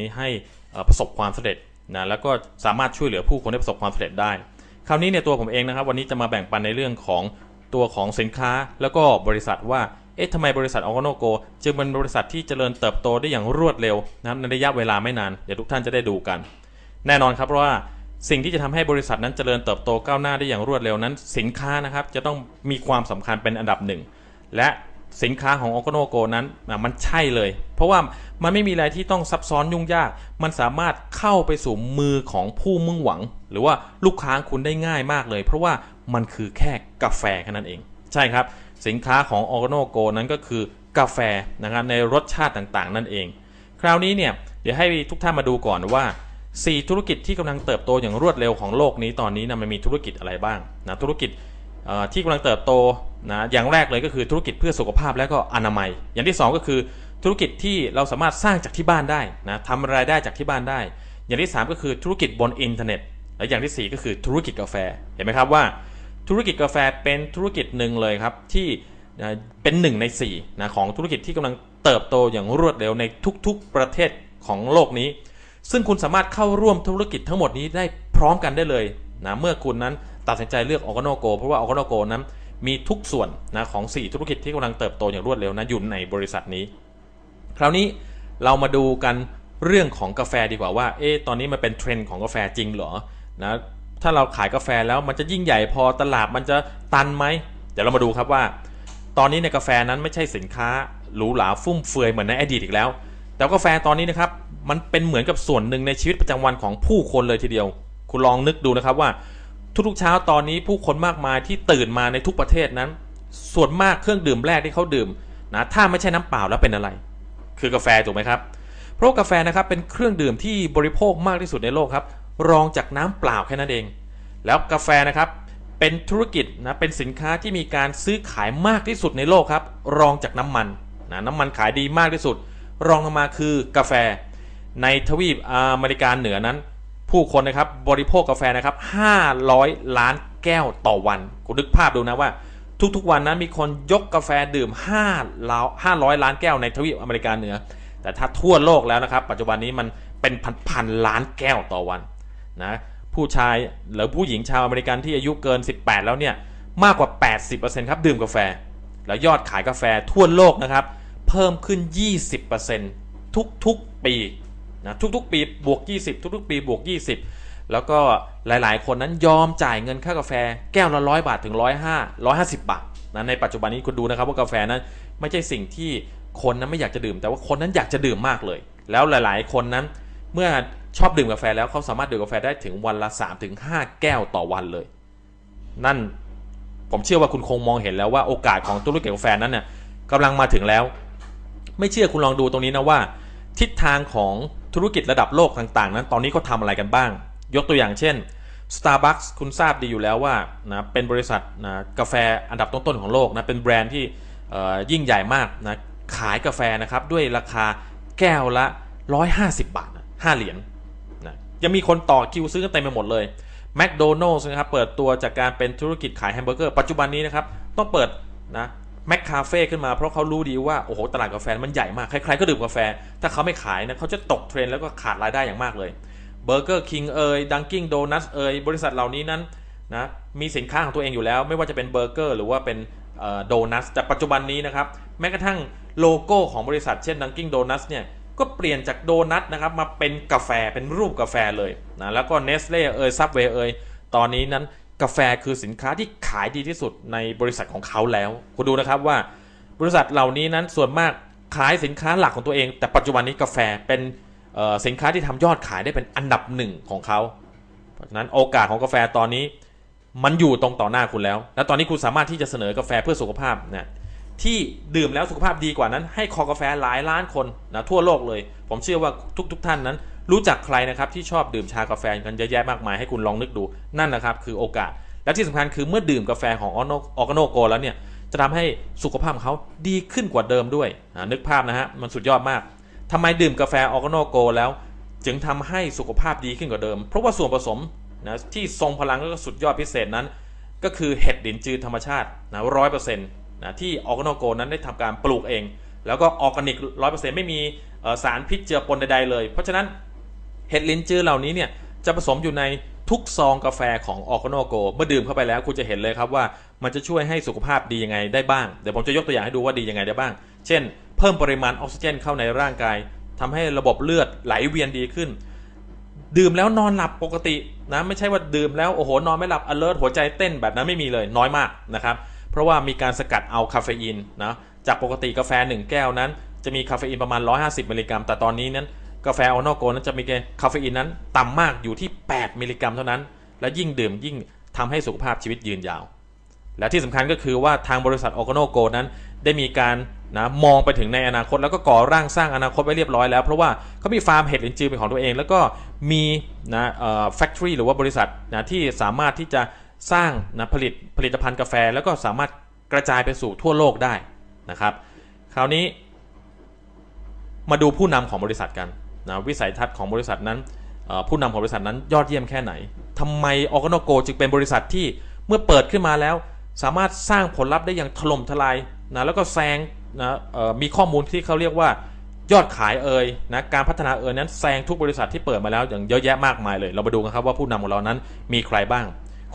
นี้ให้ประสบความสำเร็จนะแล้วก็สามารถช่วยเหลือผู้คนให้ประสบความสำเร็จได้ คราวนี้เนี่ยตัวผมเองนะครับ วันนี้จะมาแบ่งปันในเรื่องของตัวของสินค้าแล้วก็บริษัทว่าเอ๊ะทำไมบริษัทออโนโกจึงเป็นบริษัทที่เจริญเติบโตได้อย่างรวดเร็วนะครับในระยะเวลาไม่นานเดี๋ยวทุกท่านจะได้ดูกัน แน่นอนครับเพราะว่าสิ่งที่จะทำให้บริษัทนั้นเจริญเติบโตก้าวหน้าได้อย่างรวดเร็วนั้น สินค้านะครับจะต้องมีความสำคัญเป็นอันดับหนึ่งและ สินค้าของโอโกโนโกนั้นมันใช่เลย เพราะว่ามันไม่มีอะไรที่ต้องซับซ้อนยุ่งยาก มันสามารถเข้าไปสู่มือของผู้มุ่งหวัง หรือว่าลูกค้าคุณได้ง่ายมากเลย เพราะว่ามันคือแค่กาแฟแค่นั้นเอง ใช่ครับ สินค้าของโอโกโนโกนั้นก็คือกาแฟนะครับในรสชาติต่างๆ นั่นเอง คราวนี้เนี่ยเดี๋ยวให้ทุกท่านมาดูก่อนว่า4ธุรกิจที่กำลังเติบโตอย่างรวดเร็วของโลกนี้ตอนนี้นะมันมีธุรกิจอะไรบ้างนะธุรกิจที่กำลังเติบโต นะอย่างแรกเลยก็คือธุรกิจเพื่อสุขภาพและก็อนามัย อย่างที่ 2 ก็คือธุรกิจที่เราสามารถสร้างจากที่บ้านได้นะทำรายได้จากที่บ้านได้ อย่างที่ 3 ก็คือธุรกิจบนอินเทอร์เน็ต และอย่างที่ 4 ก็คือธุรกิจกาแฟเห็นไหมครับว่า ธุรกิจกาแฟเป็นธุรกิจหนึ่งเลยครับที่เป็นหนึ่งใน4นะของธุรกิจที่กำลังเติบโตอย่างรวดเร็วในทุกๆประเทศของโลกนี้ ซึ่งคุณสามารถเข้าร่วมธุรกิจทั้งหมดนี้ได้พร้อมกันได้เลยนะเมื่อคุณนั้นตัดสินใจเลือกออกโนโก เพราะว่าออกโนโกนั้น มีทุกส่วนนะของ 4 ธุรกิจที่กำลังเติบโตอย่างรวดเร็วนะอยู่ในบริษัทนี้ คราวนี้เรามาดูกันเรื่องของกาแฟดีกว่าว่า เอ๊ะตอนนี้มันเป็นเทรนด์ของกาแฟจริงเหรอนะถ้าเราขายกาแฟแล้วมันจะยิ่งใหญ่พอตลาดมันจะตันไหมเดี๋ยวเรามาดูครับว่า ตอนนี้ในกาแฟนั้นไม่ใช่สินค้าหรูหราฟุ่มเฟือยเหมือนในอดีตอีกแล้ว แต่กาแฟตอนนี้นะครับมันเป็นเหมือนกับส่วนหนึ่งในชีวิตประจำวันของผู้คนเลยทีเดียว คุณลองนึกดูนะครับว่า ทุกๆเช้าตอนนี้ผู้คนมากมายที่ตื่นมาในทุกประเทศนั้น ส่วนมากเครื่องดื่มแรกที่เขาดื่มนะถ้าไม่ใช่น้ำเปล่าแล้วเป็นอะไร คือกาแฟถูกไหมครับ เพราะกาแฟนะครับเป็นเครื่องดื่มที่บริโภคมากที่สุดในโลกครับ รองจากน้ำเปล่าแค่นั้นเอง แล้วกาแฟนะครับเป็นธุรกิจนะเป็นสินค้าที่มีการซื้อขายมากที่สุดในโลกครับ รองจากน้ำมันนะน้ำมันขายดีมากที่สุด รองลงมาคือกาแฟ ในทวีปอเมริกาเหนือนั้น ผู้คนนะครับบริโภคกาแฟนะครับ500 ล้านแก้วต่อวันคุณนึกภาพดูนะว่า ทุกๆวันนั้นมีคนยกกาแฟดื่ม5ล้500 ล้านแก้วในทวีปอเมริกาเหนือ แต่ถ้าทั่วโลกแล้วนะครับ ปัจจุบันนี้มันเป็นพันๆล้านแก้วต่อวันนะผู้ชายหรือผู้หญิงชาวอเมริกันที่อายุเกิน 18 แล้วเนี่ยมากกว่า 80%ครับดื่มกาแฟ แล้วยอดขายกาแฟทั่วโลกนะครับ เพิ่มขึ้น 20%ทุกๆปี นะทุกๆ ปีบวก 20 ทุกๆ ปีบวก 20 แล้วก็หลายๆ คนนั้นยอมจ่ายเงินค่ากาแฟแก้วละร้อยบาทถึงร้อยห้าร้อยห้าสิบบาทนะในปัจจุบันนี้คุณดูนะครับว่ากาแฟนั้นไม่ใช่สิ่งที่คนนั้นไม่อยากจะดื่ม แต่ว่าคนนั้นอยากจะดื่มมากเลย แล้วหลาย ๆ คนนั้นเมื่อชอบดื่มกาแฟแล้วเขาสามารถดื่มกาแฟได้ถึงวันละ3-5ถึงแก้วต่อวันเลย นั่นผมเชื่อว่าคุณคงมองเห็นแล้วว่าโอกาสของธุรกิจกาแฟนั้นเนี่ยกำลังมาถึงแล้ว ไม่เชื่อคุณลองดูตรงนี้นะว่า ทิศทางของ ธุรกิจระดับโลกต่างๆ นั้น ตอนนี้เขาทาอะไรกันบ้าง ยกตัวอย่างเช่น Starbucks คุณทราบดีอยู่แล้วว่านะเป็นบริษัทนะกาแฟอันดับต้นๆของโลกนะเป็นแบรนด์ที่ยิ่งใหญ่มากนะขายกาแฟนะครับด้วยราคาแก้วละ 150 บาทนะ5เหรียญนะยังมีคนต่อคิวซื้อกันเต็มไปหมดเลยแมคโดนัลส์นะครับเปิดตัวจากการเป็นธุรกิจขายแฮมเบอร์เกอร์ปัจจุบันนี้นะครับต้องเปิดนะ แมคคาเฟ่ขึ้นมาเพราะเขารู้ดีว่า โอ้โห ตลาดกาแฟมันใหญ่มาก ใครๆก็ดื่มกาแฟ ถ้าเขาไม่ขายนะเขาจะตกเทรนแล้วก็ขาดรายได้อย่างมากเลยเบอร์เกอร์คิงเอยดังกิ้งโดนัทเอยบริษัทเหล่านี้นั้นนะมีสินค้าของตัวเองอยู่แล้ว ไม่ว่าจะเป็นเบอร์เกอร์หรือว่าเป็นโดนัทแต่ปัจจุบันนี้นะครับ แม้กระทั่งโลโก้ของบริษัทเช่นดังกิ้งโดนัทเนี่ยก็เปลี่ยนจากโดนัทนะครับมาเป็นกาแฟเป็นรูปกาแฟเลยนะแล้วก็เนสเล่เอยซับเวย์เอยตอนนี้นั้น กาแฟคือสินค้าที่ขายดีที่สุดในบริษัทของเขาแล้ว คุณดูนะครับว่าบริษัทเหล่านี้นั้นส่วนมากขายสินค้าหลักของตัวเอง แต่ปัจจุบันนี้กาแฟเป็นสินค้าที่ทำยอดขายได้เป็นอันดับหนึ่งของเขา เพราะฉะนั้นโอกาสของกาแฟตอนนี้มันอยู่ตรงต่อหน้าคุณแล้ว และตอนนี้คุณสามารถที่จะเสนอกาแฟเพื่อสุขภาพเนี่ยที่ดื่มแล้วสุขภาพดีกว่านั้น ให้คอกาแฟหลายล้านคนนะทั่วโลกเลย ผมเชื่อว่าทุกๆทท่านนั้น รู้จักใครนะครับที่ชอบดื่มชากาแฟกันเยอะแยะมากมายให้คุณลองนึกดูนั่นนะครับคือโอกาส และที่สำคัญคือเมื่อดื่มกาแฟของออโนโกแล้วเนี่ยจะทำให้สุขภาพของเขาดีขึ้นกว่าเดิมด้วยนึกภาพนะฮะมันสุดยอดมากทำไมดื่มกาแฟออร์โกโนโกแล้ว จึงทำให้สุขภาพดีขึ้นกว่าเดิม เพราะว่าส่วนผสมนะที่ทรงพลังและก็สุดยอดพิเศษนั้น ก็คือเห็ดดินจืดธรรมชาตินะร้อยเปอร์เซ็นต์นะที่ออร์โกโนโกนั้นได้ทำการปลูกเอง แล้วก็ออร์แกนิกร้อยเปอร์เซ็นต์ไม่มีสารพิษเจือปนใดๆเลย เพราะฉะนั้น เห็ดลินจือเหล่านี้เนี่ยจะผสมอยู่ในทุกซองกาแฟของออร์กโนโกเมื่อดื่มเข้าไปแล้วคุณจะเห็นเลยครับว่ามันจะช่วยให้สุขภาพดียังไงได้บ้าง เดี๋ยวผมจะยกตัวอย่างให้ดูว่าดียังไงได้บ้าง เช่น เพิ่มปริมาณออกซิเจนเข้าในร่างกายทำให้ระบบเลือดไหลเวียนดีขึ้น ดื่มแล้วนอนหลับปกตินะไม่ใช่ว่าดื่มแล้วโอ้โหนอนไม่หลับ alert หัวใจเต้นแบบนั้นไม่มีเลยน้อยมากนะครับเพราะว่ามีการสกัดเอาคาเฟอีนนะจากปกติกาแฟ 1 แก้วนั้น จะมีคาเฟอีนประมาณ 150 มิลลิกรัม แต่ตอนนี้นั้น กาแฟออโนโกนั้นจะมีคาเฟอีนนั้นต่ำมากอยู่ที่ 8 มิลลิกรัมเท่านั้น และยิ่งดื่มยิ่งทำให้สุขภาพชีวิตยืนยาว และที่สำคัญก็คือว่าทางบริษัทออโกโนโกนั้น ได้มีการนะมองไปถึงในอนาคต แล้วก็ก่อร่างสร้างอนาคตไว้เรียบร้อยแล้ว เพราะว่าเขามีฟาร์มเห็ดลินจือเป็นของตัวเอง แล้วก็มีนะเอ่อแฟคทอรี่หรือว่าบริษัทนะที่สามารถที่จะสร้างนะผลิตผลิตภัณฑ์กาแฟ แล้วก็สามารถกระจายไปสู่ทั่วโลกได้นะครับ คราวนี้ มาดูผู้นำของบริษัทกัน นะวิสัยทัศน์ของบริษัทนั้นผู้นำของบริษัทนั้นยอดเยี่ยมแค่ไหนทำไมออร์แกโนโกจึงเป็นบริษัทที่เมื่อเปิดขึ้นมาแล้ว สามารถสร้างผลลัพธ์ได้อย่างถล่มทลายนะแล้วก็แซงนะมีข้อมูลที่เขาเรียกว่ายอดขายเอ่ยนะการพัฒนาเอ่ยนั้นแซงทุกบริษัทที่เปิดมาแล้วอย่างเยอะแยะมากมายเลย เรามาดูกันครับว่าผู้นำของเรานั้นมีใครบ้าง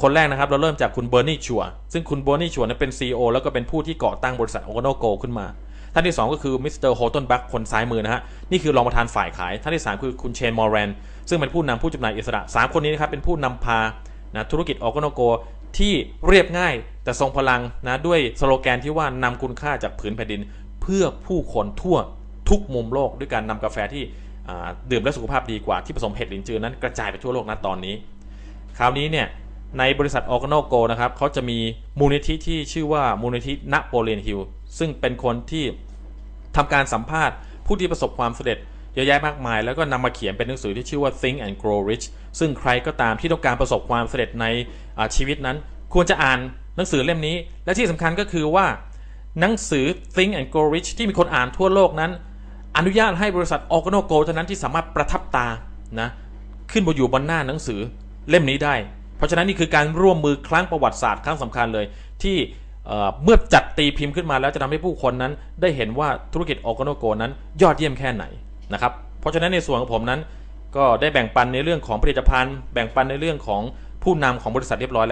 คนแรกนะครับเราเริ่มจากคุณเบอร์นี่ชัวซึ่งคุณเบอร์นี่ชัวนั้นเป็น CEO แล้วก็เป็นผู้ที่ก่อตั้งบริษัทโอโกโนโกขึ้นมา ท่านที่ 2 ก็คือมิสเตอร์โฮตันแบัคคนซ้ายมือนะฮะนี่คือรองประธานฝ่ายขาย ท่านที่ 3 คือคุณเชนมอร์แรนซึ่งเป็นผู้นำผู้จำหน่ายอิสระ 3 คนนี้นะครับเป็นผู้นำพานะธุรกิจออโกโนโกที่เรียบง่าย แต่ทรงพลังนะด้วยสโลแกนที่ว่านำคุณค่าจากผืนแผ่นดิน เพื่อผู้คนทั่วทุกมุมโลกด้วยการนำกาแฟที่ดื่มและสุขภาพดีกว่าที่ผสมเห็ดหลินจือนั้นกระจายไปทั่วโลกณตอนนี้ คราวนี้เนี่ย ในบริษัทออร์แกโนโกนะครับเขาจะมีมูลนิธิที่ชื่อว่ามูลนิธินโปเลียนฮิลซึ่งเป็นคนที่ทำการสัมภาษณ์ ผู้ที่ประสบความสำเร็จเยอะแยะมากมาย แล้วก็นำมาเขียนเป็นหนังสือที่ชื่อว่า Think and Grow Rich ซึ่งใครก็ตามที่ต้องการประสบความสำเร็จในชีวิตนั้น ควรจะอ่านหนังสือเล่มนี้ และที่สำคัญก็คือว่า หนังสือ Think and Grow Rich ที่มีคนอ่านทั่วโลกนั้น อนุญาตให้บริษัทออร์แกโนโกเท่านั้นที่สามารถประทับตานะขึ้นบนอยู่บนหน้าหนังสือเล่มนี้ได้ เพราะฉะนั้นนี่คือการร่วมมือครั้งประวัติศาสตร์ครั้งสำคัญเลย ที่เมื่อจัดตีพิมพ์ขึ้นมาแล้วจะทำให้ผู้คนนั้น ได้เห็นว่าธุรกิจออร์แกโนโกนั้นยอดเยี่ยมแค่ไหนนะครับเพราะฉะนั้นในส่วนของผมนั้น ก็ได้แบ่งปันในเรื่องของผลิตภัณฑ์ แบ่งปันในเรื่องของผู้นำของบริษัทเรียบร้อย